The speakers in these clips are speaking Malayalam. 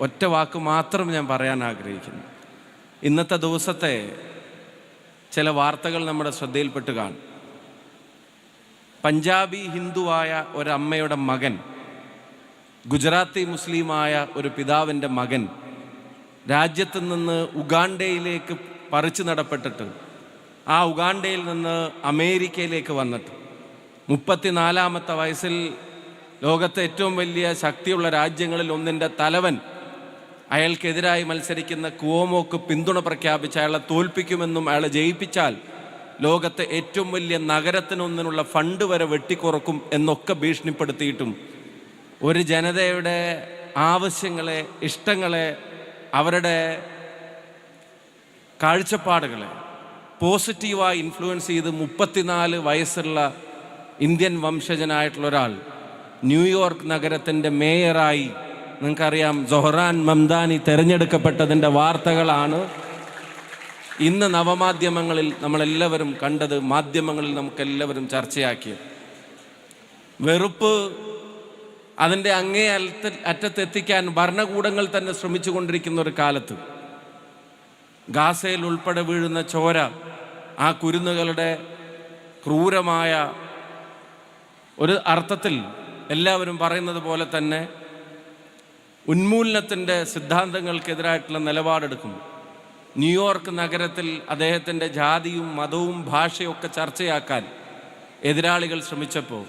ഒറ്റ വാക്ക് മാത്രം ഞാൻ പറയാൻ ആഗ്രഹിക്കുന്നു. ഇന്നത്തെ ദിവസത്തെ ചില വാർത്തകൾ നമ്മുടെ ശ്രദ്ധയിൽപ്പെട്ട് കാണും. പഞ്ചാബി ഹിന്ദുവായ ഒരമ്മയുടെ മകൻ ഗുജറാത്തി മുസ്ലിമായ ഒരു പിതാവിന്റെ മകൻ രാജ്യത്ത് നിന്ന് ഉഗാണ്ടയിലേക്ക് പറിച്ചു നടപ്പെട്ടിട്ട് ആ ഉഗാണ്ടയിൽ നിന്ന് അമേരിക്കയിലേക്ക് വന്നിട്ട് മുപ്പത്തിനാലാമത്തെ വയസ്സിൽ ലോകത്തെ ഏറ്റവും വലിയ ശക്തിയുള്ള രാജ്യങ്ങളിൽ ഒന്നിന്റെ തലവൻ അയാൾക്കെതിരായി മത്സരിക്കുന്ന കുവോമോക്ക് പിന്തുണ പ്രഖ്യാപിച്ച് അയാളെ തോൽപ്പിക്കുമെന്നും അയാളെ ജയിപ്പിച്ചാൽ ലോകത്തെ ഏറ്റവും വലിയ നഗരത്തിനൊന്നിനുള്ള ഫണ്ട് വരെ വെട്ടിക്കുറക്കും എന്നൊക്കെ ഭീഷണിപ്പെടുത്തിയിട്ടും ഒരു ജനതയുടെ ആവശ്യങ്ങളെ ഇഷ്ടങ്ങളെ അവരുടെ കാഴ്ചപ്പാടുകളെ പോസിറ്റീവായി ഇൻഫ്ലുവൻസ് ചെയ്ത് മുപ്പത്തിനാല് വയസ്സുള്ള ഇന്ത്യൻ വംശജനായിട്ടുള്ള ഒരാൾ ന്യൂയോർക്ക് നഗരത്തിന്റെ മേയറായി നിങ്ങൾക്കറിയാം ജൊഹറാൻ മംദാനി തിരഞ്ഞെടുക്കപ്പെട്ടതിന്റെ വാർത്തകളാണ് ഇന്ന് നവമാധ്യമങ്ങളിൽ നമ്മളെല്ലാവരും കണ്ടത് മാധ്യമങ്ങളിൽ നമുക്കെല്ലാവരും ചർച്ചയാക്കിയത്. വെറുപ്പ് അതിന്റെ അങ്ങേ അറ്റ അറ്റത്തെത്തിക്കാൻ ഭരണകൂടങ്ങൾ തന്നെ ശ്രമിച്ചു കൊണ്ടിരിക്കുന്ന ഒരു കാലത്ത് ഗാസയിൽ ഉൾപ്പെടെ വീഴുന്ന ചോര ആ കുരുന്നുകളുടെ ക്രൂരമായ ഒരു അർത്ഥത്തിൽ എല്ലാവരും പറയുന്നത് പോലെ തന്നെ ഉന്മൂലനത്തിന്റെ സിദ്ധാന്തങ്ങൾക്കെതിരായിട്ടുള്ള നിലപാടെടുക്കും ന്യൂയോർക്ക് നഗരത്തിൽ അദ്ദേഹത്തിന്റെ ജാതിയും മതവും ഭാഷയൊക്കെ ചർച്ചയാക്കാൻ എതിരാളികൾ ശ്രമിച്ചപ്പോൾ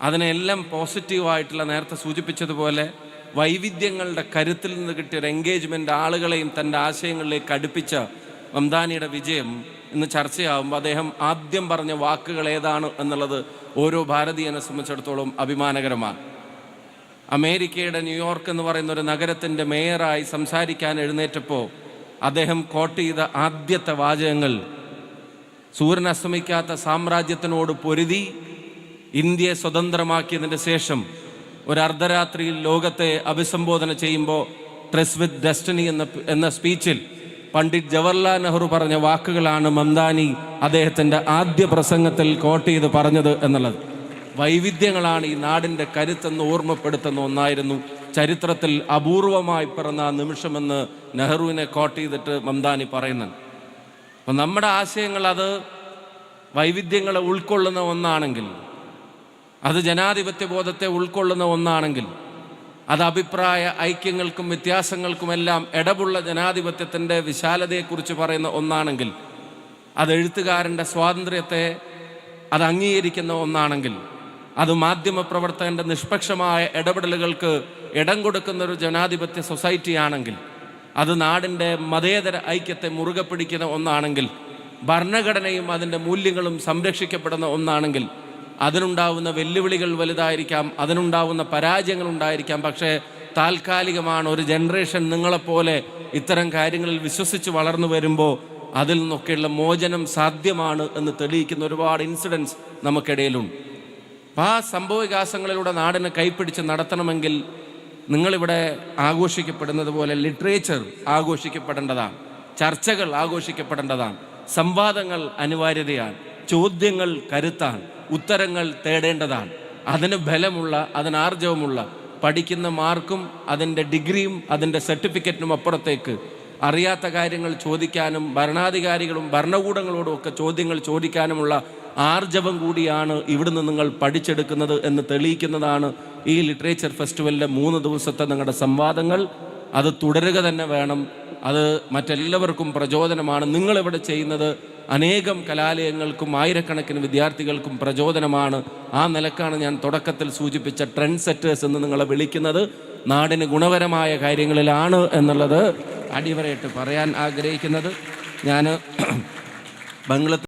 അതിനെല്ലാം പോസിറ്റീവായിട്ടുള്ള നേരത്തെ സൂചിപ്പിച്ചതുപോലെ വൈവിധ്യങ്ങളുടെ കരുത്തിൽ നിന്ന് കിട്ടിയ ഒരു എൻഗേജ്മെന്റ് ആളുകളെയും തന്റെ ആശയങ്ങളിലേക്ക് അടുപ്പിച്ച മംദാനിയുടെ വിജയം ഇന്ന് ചർച്ചയാകുമ്പോൾ അദ്ദേഹം ആദ്യം പറഞ്ഞ വാക്കുകൾ ഏതാണ് എന്നുള്ളത് ഓരോ ഭാരതീയനെ സംബന്ധിച്ചിടത്തോളം അഭിമാനകരമാണ്. അമേരിക്കയുടെ ന്യൂയോർക്ക് എന്ന് പറയുന്ന ഒരു നഗരത്തിന്റെ മേയറായി സംസാരിക്കാൻ എഴുന്നേറ്റപ്പോൾ അദ്ദേഹം കോട്ട് ചെയ്ത ആദ്യത്തെ വാചകങ്ങൾ സൂര്യൻ അസ്തമിക്കാത്ത സാമ്രാജ്യത്തിനോട് പൊരുതി ഇന്ത്യയെ സ്വതന്ത്രമാക്കിയതിന്റെ ശേഷം ഒരു അർദ്ധരാത്രിയിൽ ലോകത്തെ അഭിസംബോധന ചെയ്യുമ്പോൾ ട്രെസ് വിത്ത് ഡെസ്റ്റിനി എന്ന എന്ന സ്പീച്ചിൽ പണ്ഡിറ്റ് ജവഹർലാൽ നെഹ്റു പറഞ്ഞ വാക്കുകളാണ് മംദാനി അദ്ദേഹത്തിന്റെ ആദ്യ പ്രസംഗത്തിൽ കോട്ട് ചെയ്ത് പറഞ്ഞത് എന്നുള്ളത്. വൈവിധ്യങ്ങളാണ് ഈ നാടിന്റെ കരുത്തെന്ന് ഓർമ്മപ്പെടുത്തുന്ന ഒന്നായിരുന്നു. ചരിത്രത്തിൽ അപൂർവമായി പിറന്ന നിമിഷമെന്ന് നെഹ്റുവിനെ കോട്ട് ചെയ്തിട്ട് മംദാനി പറയുന്നുണ്ട്. അപ്പം നമ്മുടെ ആശയങ്ങൾ അത് വൈവിധ്യങ്ങളെ ഉൾക്കൊള്ളുന്ന ഒന്നാണെങ്കിൽ അത് ജനാധിപത്യ ബോധത്തെ ഉൾക്കൊള്ളുന്ന ഒന്നാണെങ്കിൽ അത് അഭിപ്രായ ഐക്യങ്ങൾക്കും വ്യത്യാസങ്ങൾക്കുമെല്ലാം ഇടപുള്ള ജനാധിപത്യത്തിന്റെ വിശാലതയെക്കുറിച്ച് പറയുന്ന ഒന്നാണെങ്കിൽ അത് എഴുത്തുകാരന്റെ സ്വാതന്ത്ര്യത്തെ അത് അംഗീകരിക്കുന്ന ഒന്നാണെങ്കിൽ അത് മാധ്യമപ്രവർത്തകന്റെ നിഷ്പക്ഷമായ ഇടപെടലുകൾക്ക് ഇടം കൊടുക്കുന്ന ഒരു ജനാധിപത്യ സൊസൈറ്റി ആണെങ്കിൽ അത് നാടിന്റെ മതേതര ഐക്യത്തെ മുറുകെ പിടിക്കുന്ന ഒന്നാണെങ്കിൽ ഭരണഘടനയും അതിന്റെ മൂല്യങ്ങളും സംരക്ഷിക്കപ്പെടുന്ന ഒന്നാണെങ്കിൽ അതിനുണ്ടാവുന്ന വെല്ലുവിളികൾ വലുതായിരിക്കാം അതിനുണ്ടാവുന്ന പരാജയങ്ങൾ ഉണ്ടായിരിക്കാം. പക്ഷേ താൽക്കാലികമാണ് ഒരു ജനറേഷൻ നിങ്ങളെപ്പോലെ ഇത്തരം കാര്യങ്ങളിൽ വിശ്വസിച്ച് വളർന്നു വരുമ്പോൾ അതിൽ നിന്നൊക്കെയുള്ള മോചനം സാധ്യമാണ് എന്ന് തെളിയിക്കുന്ന ഒരുപാട് ഇൻസിഡൻസ് നമുക്കിടയിലുണ്ട്. അപ്പം ആ സംഭവവികാസങ്ങളിലൂടെ നാടിനെ കൈപ്പിടിച്ച് നടത്തണമെങ്കിൽ നിങ്ങളിവിടെ ആഘോഷിക്കപ്പെടുന്നത് പോലെ ലിറ്ററേച്ചർ ആഘോഷിക്കപ്പെടേണ്ടതാണ്. ചർച്ചകൾ ആഘോഷിക്കപ്പെടേണ്ടതാണ്. സംവാദങ്ങൾ അനിവാര്യതയാണ്. ചോദ്യങ്ങൾ കരുത്താണ്. ഉത്തരങ്ങൾ തേടേണ്ടതാണ്. അതിന് ബലമുള്ള അതിന് ആർജവമുള്ള പഠിക്കുന്ന മാർക്കും അതിന്റെ ഡിഗ്രിയും അതിന്റെ സർട്ടിഫിക്കറ്റിനും അപ്പുറത്തേക്ക് അറിയാത്ത കാര്യങ്ങൾ ചോദിക്കാനും ഭരണാധികാരികളും ഭരണകൂടങ്ങളോടും ഒക്കെ ചോദ്യങ്ങൾ ചോദിക്കാനുമുള്ള ആർജവം കൂടിയാണ് ഇവിടുന്ന് നിങ്ങൾ പഠിച്ചെടുക്കുന്നത് എന്ന് തെളിയിക്കുന്നതാണ് ഈ ലിറ്ററേച്ചർ ഫെസ്റ്റിവലിലെ മൂന്ന് ദിവസത്തെ നിങ്ങളുടെ സംവാദങ്ങൾ. അത് തുടരുക തന്നെ വേണം. അത് മറ്റെല്ലാവർക്കും പ്രചോദനമാണ്. നിങ്ങളിവിടെ ചെയ്യുന്നത് അനേകം കലാലയങ്ങൾക്കും ആയിരക്കണക്കിന് വിദ്യാർത്ഥികൾക്കും പ്രചോദനമാണ്. ആ നിലക്കാണ് ഞാൻ തുടക്കത്തിൽ സൂചിപ്പിച്ച ട്രെൻഡ് സെറ്റേഴ്സ് എന്ന് നിങ്ങളെ വിളിക്കുന്നത്. നാടിന് ഗുണപരമായ കാര്യങ്ങളിലാണ് എന്നുള്ളത് അടിവരയിട്ട് പറയാൻ ആഗ്രഹിക്കുന്നത്. ഞാൻ ബംഗ്ലത്ത്